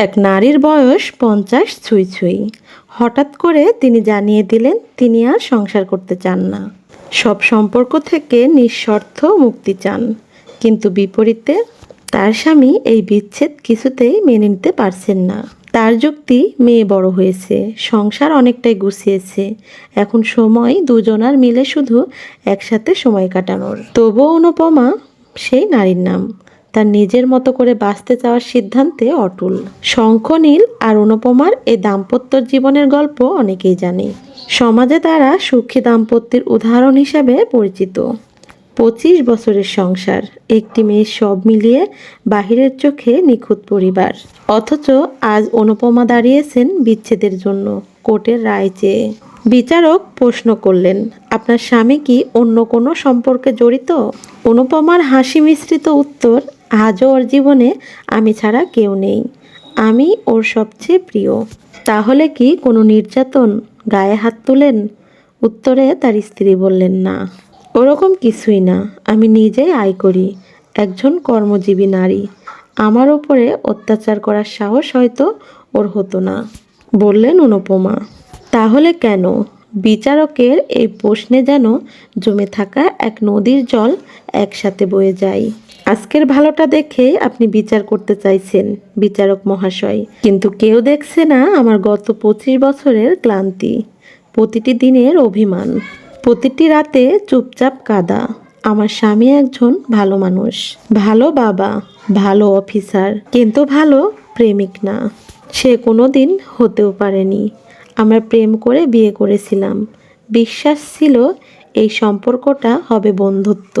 এক নারীর বয়স পঞ্চাশ ছুঁই ছুঁই। হঠাৎ করে তিনি জানিয়ে দিলেন, তিনি আর সংসার করতে চান না। সব সম্পর্ক থেকে নিঃশর্ত মুক্তি চান। কিন্তু বিপরীতে তার স্বামী এই বিচ্ছেদ কিছুতেই মেনে নিতে পারছেন না। তার যুক্তি, মেয়ে বড় হয়েছে, সংসার অনেকটাই গুছিয়েছে। এখন সময় দুজনার মিলে শুধু একসাথে সময় কাটানোর। তবুও অনুপমা, সেই নারীর নাম। তার নিজের মতো করে বাঁচতে চাওয়ার সিদ্ধান্তে অটল। শঙ্খনীল আর অনুপমার এই দাম্পত্য জীবনের গল্প অনেকেই জানে। সমাজে তারা সুখী দাম্পত্যের উদাহরণ হিসাবে পরিচিত। পঁচিশ বছরের সংসার, একটি মেয়ে সব মিলিয়ে বাহিরের চোখে নিখুঁত পরিবার। অথচ আজ অনুপমা দাঁড়িয়েছেন বিচ্ছেদের জন্য, কোর্টের রায় চেয়ে। বিচারক প্রশ্ন করলেন, আপনার স্বামী কি অন্য কোনো সম্পর্কে জড়িত? অনুপমার হাসি মিশ্রিত উত্তর আজও ওর জীবনে আমি ছাড়া কেউ নেই। আমি ওর সবচেয়ে প্রিয়। তাহলে কি কোনো নির্যাতন গায়ে হাত তুলেন? উত্তরে তার স্ত্রী বললেন, না। ওরকম কিছুই না। আমি নিজেই আয় করি। একজন কর্মজীবী নারী। আমার ওপরে অত্যাচার করার সাহস হয়তো ওর হতো না। বললেন অনুপমা। তাহলে কেন? বিচারকের এই প্রশ্নে যেন জমে থাকা এক নদীর জল একসাথে বয়ে যায়। আজকের ভালোটা দেখে আপনি বিচার করতে চাইছেন, বিচারক মহাশয়। কিন্তু কেউ দেখছে না আমার গত পঁচিশ বছরের ক্লান্তি। প্রতিটি দিনের অভিমান, প্রতিটি রাতে চুপচাপ কাদা। আমার স্বামী একজন ভালো মানুষ, ভালো বাবা, ভালো অফিসার, কিন্তু ভালো প্রেমিক না। সে কোনো দিন হতেও পারেনি। আমরা প্রেম করে বিয়ে করেছিলাম। বিশ্বাস ছিল এই সম্পর্কটা হবে বন্ধুত্ব।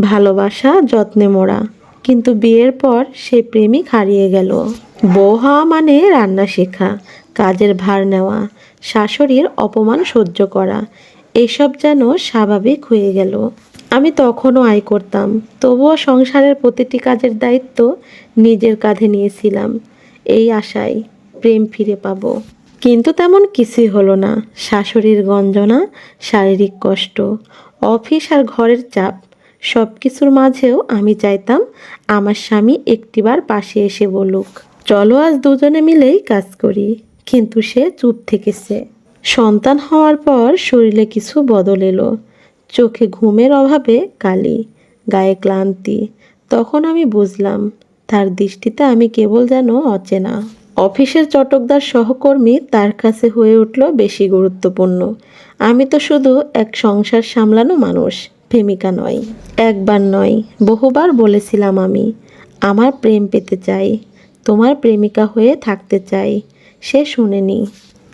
ভালোবাসা যত্নে মোড়া। কিন্তু বিয়ের পর সে প্রেমিক হারিয়ে গেল। বউ হওয়া মানে রান্না শেখা, কাজের ভার নেওয়া, শাশুড়ির অপমান সহ্য করা, এসব যেন স্বাভাবিক হয়ে গেল। আমি তখনও আয় করতাম, তবুও সংসারের প্রতিটি কাজের দায়িত্ব নিজের কাঁধে নিয়েছিলাম। এই আশায় প্রেম ফিরে পাবো। কিন্তু তেমন কিছুই হলো না। শাশুড়ির গঞ্জনা, শারীরিক কষ্ট, অফিস আর ঘরের চাপ সব কিছুর মাঝেও আমি চাইতাম আমার স্বামী একটিবার পাশে এসে বলুক। চলো আজ দুজনে মিলেই কাজ করি। কিন্তু সে চুপ থেকেছে। সন্তান হওয়ার পর শরীরে কিছু বদল এলো। চোখে ঘুমের অভাবে কালি, গায়ে ক্লান্তি। তখন আমি বুঝলাম, তার দৃষ্টিতে আমি কেবল যেন অচেনা। অফিসের চটকদার সহকর্মী তার কাছে হয়ে উঠল বেশি গুরুত্বপূর্ণ। আমি তো শুধু এক সংসার সামলানো মানুষ। প্রেমিকা নয়, একবার নয়, বহুবার বলেছিলাম আমি, আমার প্রেম পেতে চাই, তোমার প্রেমিকা হয়ে থাকতে চাই, সে শুনেনি।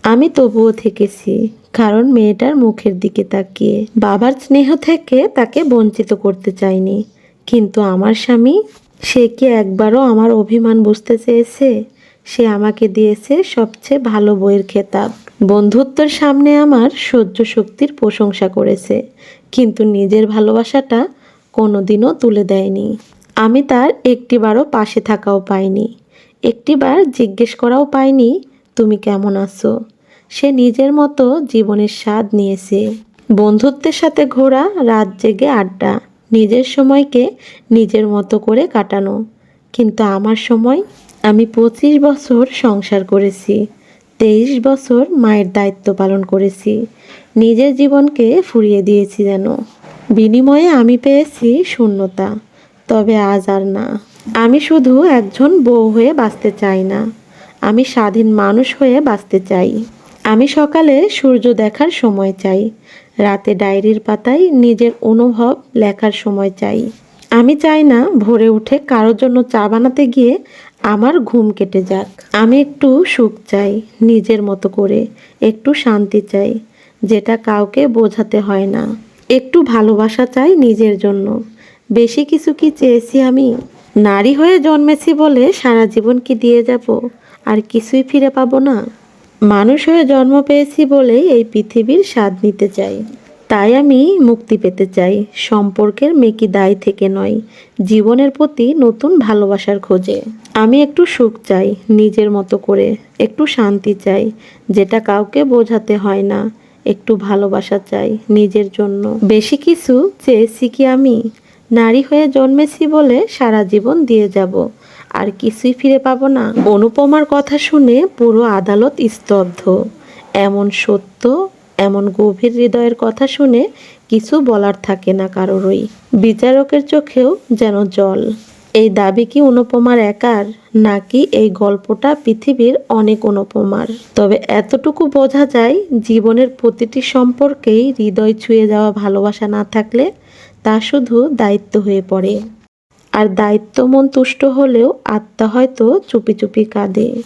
আমি তবুও থেকেছি, কারণ মেয়েটার মুখের দিকে তাকিয়ে, বাবার স্নেহ থেকে তাকে বঞ্চিত করতে চাইনি। কিন্তু আমার স্বামী, সে কি একবারও আমার অভিমান বুঝতে চেয়েছে? সে আমাকে দিয়েছে সবচেয়ে ভালো বইয়ের খেতাব। বন্ধুত্বের সামনে আমার সহ্য শক্তির প্রশংসা করেছে, কিন্তু নিজের ভালোবাসাটা কোনোদিনও তুলে দেয়নি। আমি তার একটিবারও পাশে থাকাও পাইনি। একটিবার জিজ্ঞেস করাও পাইনি, তুমি কেমন আছো? সে নিজের মতো জীবনের স্বাদ নিয়েছে। বন্ধুত্বের সাথে ঘোরা, রাত জেগে আড্ডা, নিজের সময়কে নিজের মতো করে কাটানো। কিন্তু আমার সময়, আমি পঁচিশ বছর সংসার করেছি। তেইশ বছর মায়ের দায়িত্ব পালন করেছি। নিজের জীবনকে ফুরিয়ে দিয়েছি যেন। বিনিময়ে আমি পেয়েছি শূন্যতা। তবে আজ আর না। আমি শুধু একজন বউ হয়ে বাঁচতে চাই না। আমি স্বাধীন মানুষ হয়ে বাঁচতে চাই। আমি সকালে সূর্য দেখার সময় চাই। রাতে ডায়েরির পাতায় নিজের অনুভব লেখার সময় চাই। আমি চাই না ভোরে উঠে কারোর জন্য চা বানাতে গিয়ে আমার ঘুম কেটে যাক। আমি একটু সুখ চাই, নিজের মতো করে। একটু শান্তি চাই, যেটা কাউকে বোঝাতে হয় না। একটু ভালোবাসা চাই নিজের জন্য। বেশি কিছু কি চেয়েছি আমি? নারী হয়ে জন্মেছি বলে সারা জীবন কি দিয়ে যাব? আর কিছুই ফিরে পাবো না? মানুষ হয়ে জন্ম পেয়েছি বলেই এই পৃথিবীর স্বাদ নিতে চাই। তাই আমি মুক্তি পেতে চাই। সম্পর্কের মেকি দায় থেকে নয়, জীবনের প্রতি নতুন ভালোবাসার খোঁজে। আমি একটু সুখ চাই, নিজের মতো করে। একটু শান্তি চাই, যেটা কাউকে বোঝাতে হয় না। একটু ভালোবাসা চাই, নিজের জন্য। বেশি কিছু চেয়েছি কি আমি? নারী হয়ে জন্মেছি বলে সারা জীবন দিয়ে যাব। আর কিছুই ফিরে পাবো না। অনুপমার কথা শুনে পুরো আদালত স্তব্ধ। এমন সত্য এমন গভীর হৃদয়ের কথা শুনে কিছু বলার থাকে না কারোরই। বিচারকের চোখেও যেন জল। এই দাবি কি অনুপমার একার, নাকি এই গল্পটা পৃথিবীর অনেক অনুপমার? তবে এতটুকু বোঝা যায় জীবনের প্রতিটি সম্পর্কেই হৃদয় ছুঁয়ে যাওয়া ভালোবাসা না থাকলে তা শুধু দায়িত্ব হয়ে পড়ে। আর দায়িত্ব মন তুষ্ট হলেও আত্মা হয়তো চুপি চুপি কাঁদে।